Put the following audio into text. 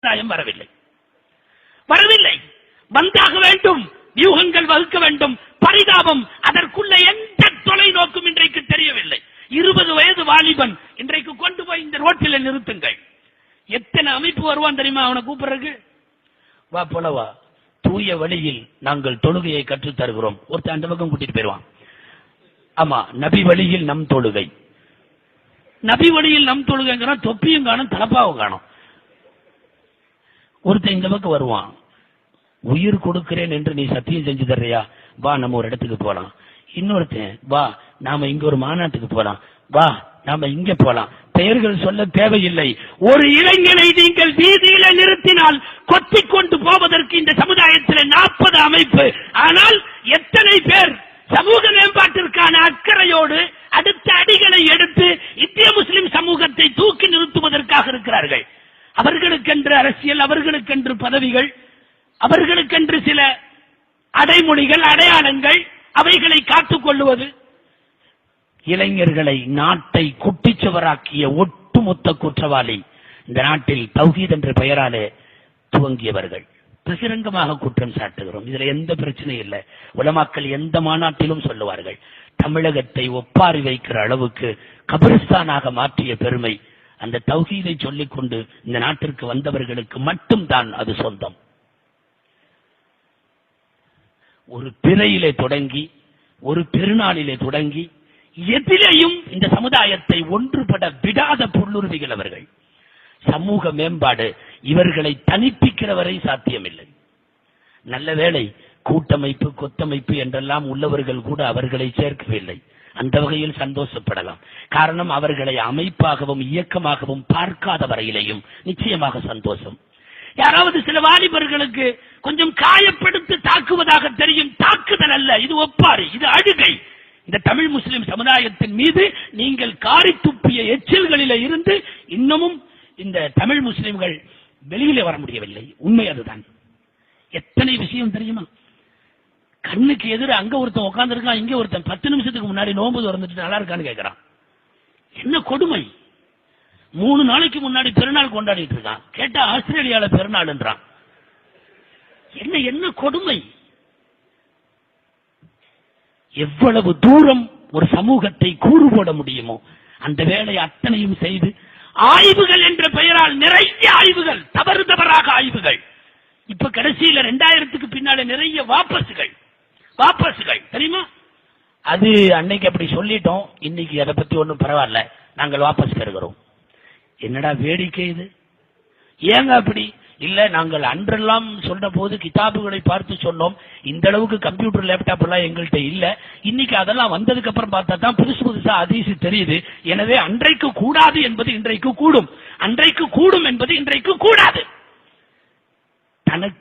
சமுதாயம் வரவில்லை. வரவில்லை. வந்தாக வேண்டும் வியூகங்கள் வகுக்க வேண்டும் பரிதாபம் அதற்குள்ள எந்த தொலைநோக்கும் இன்றைக்கு தெரியவில்லை. இருபது வயது வாலிபன் இன்றைக்கு கொண்டு போய் இந்த ரோட்டில் நிறுத்துங்கள். எத்தனை அமைப்பு வருவான் தெரியுமா அவனை கூப்பிடுறதுக்கு? வா போல வா. தூய வழியில் நாங்கள் தொழுகையை கற்றுத் தருகிறோம். ஒருத்தன் அந்த பக்கம் கூட்டிட்டு போயிருவான். ஆமா நபி வழியில் நம் தொழுகை. நபி வழியில் நம் தொழுகைங்கிறான் தொப்பியும் காணும் தலப்பாவும் காணும். ஒருத்தன் இந்த பக்கம் வருவான். உயிர் கொடுக்கிறேன் என்று நீ சத்தியம் செஞ்சு தர்றியா? வா நம்ம ஒரு இடத்துக்கு போலாம். இன்னொருத்தன் வா நாம இங்க ஒரு மாநாட்டுக்கு போலாம். வா நாம இங்க போலாம். பெயர்கள் சொல்ல தேவையில்லை. ஒரு இளைஞனை நீங்கள் வீதியில நிறுத்தினால் கொத்தி கொண்டு போவதற்கு இந்த சமுதாயத்தில் நாற்பது அமைப்பு. ஆனால் எத்தனை பேர் சமூக மேம்பாட்டிற்கான அக்கறையோடு அடுத்த அடிகளை எடுத்து இந்திய முஸ்லிம் சமூகத்தை தூக்கி நிறுத்துவதற்காக இருக்கிறார்கள் அவர்களுக்கென்று அரசியல் அவர்களுக்கென்று பதவிகள் அவர்களுக்கென்று சில அடைமொழிகள் அடையாளங்கள் அவைகளை காத்துக் கொள்ளுவது. இளைஞர்களை நாட்டை குட்டிச்சுவராக்கிய ஒட்டுமொத்த குற்றவாளி இந்த நாட்டில் தௌஹீத் என்ற பெயராலே துவங்கியவர்கள். பகிரங்கமாக குற்றம் சாட்டுகிறோம். இதுல எந்த பிரச்சனையும் இல்லை. உலமாக்கள் எந்த மாநாட்டிலும் சொல்லுவார்கள். தமிழகத்தை ஒப்பாரி வைக்கிற அளவுக்கு கபிரிஸ்தானாக மாற்றிய பெருமை அந்த தௌஹீதை சொல்லிக் கொண்டு இந்த நாட்டிற்கு வந்தவர்களுக்கு மட்டும்தான் அது சொந்தம். ஒரு பிறையிலே தொடங்கி ஒரு பெருநாளிலே தொடங்கி எதிலேயும் இந்த சமுதாயத்தை ஒன்றுபட விடாத புல்லுறுதிகள் அவர்கள். சமூக மேம்பாடு இவர்களை தனிப்பிக்கிறவரை சாத்தியமில்லை. நல்ல வேளை கூட்டமைப்பு கொத்தமைப்பு என்றெல்லாம் உள்ளவர்கள் கூட அவர்களை சேர்க்கவில்லை. அந்த வகையில் சந்தோஷப்படலாம். காரணம் அவர்களை அமைப்பாகவும் இயக்கமாகவும் பார்க்காத வரையிலேயும் நிச்சயமாக சந்தோஷம். யாராவது சில வாலிபர்களுக்கு கொஞ்சம் காயப்படுத்தி தாக்குவதாக தெரியும் தாக்குதல் அல்ல. இது ஒப்பாறு இது அழுகை. இந்த தமிழ் முஸ்லிம் சமுதாயத்தின் மீது நீங்கள் காரி துப்பிய எச்சில்களில இருந்து இன்னமும் இந்த தமிழ் முஸ்லிம்கள் வெளியிலே வர முடியவில்லை. உண்மை அதுதான். எத்தனை விஷயம் தெரியுமா? கண்ணுக்கு எதிர அங்க ஒருத்தன் உட்காந்துருக்கான் இங்க ஒருத்தன். பத்து நிமிஷத்துக்கு முன்னாடி நோன்பு திறந்துட்டு நல்லா இருக்கான்னு கேட்கறான் என்ன கொடுமை? மூணு நாளைக்கு முன்னாடி பெருநாள் கொண்டாடிட்டு இருக்கான். கேட்டா ஆஸ்திரேலியால பெருநாள்ன்றான். என்ன என்ன கொடுமை? எவ்வளவு தூரம் ஒரு சமூகத்தை கூறு போட முடியுமோ அந்த வேலையை அத்தனையும் செய்து ஆய்வுகள் என்ற பெயரால் நிறைய ஆய்வுகள் தவறு தவறாக ஆய்வுகள். இப்ப கடைசியில ரெண்டாயிரத்துக்கு பின்னால நிறைய வாபஸுகள். வாபஸுகள் தெரியுமா? அது அன்னைக்கு அப்படி சொல்லிட்டோம். இன்னைக்கு அதை பத்தி ஒன்றும் பரவாயில்ல. நாங்கள் வாபஸ் பெறுகிறோம். என்னடா வேடிக்கை இது? ஏங்க அப்படி? இல்ல நாங்கள் அன்றெல்லாம் சொன்ன போது கிதாபுகளை பார்த்து சொன்னோம். இந்த அளவுக்கு கம்ப்யூட்டர் லேப்டாப் எல்லாம் எங்கள்கிட்ட இல்ல. இன்னைக்கு அதெல்லாம் வந்ததுக்கு அப்புறம் பார்த்தா தான் புதுசு புதுசா அதிசி தெரியுது. எனவே அன்றைக்கு கூடாது என்பது இன்றைக்கு கூடும். அன்றைக்கு கூடும் என்பது இன்றைக்கு கூடாது. தனக்கு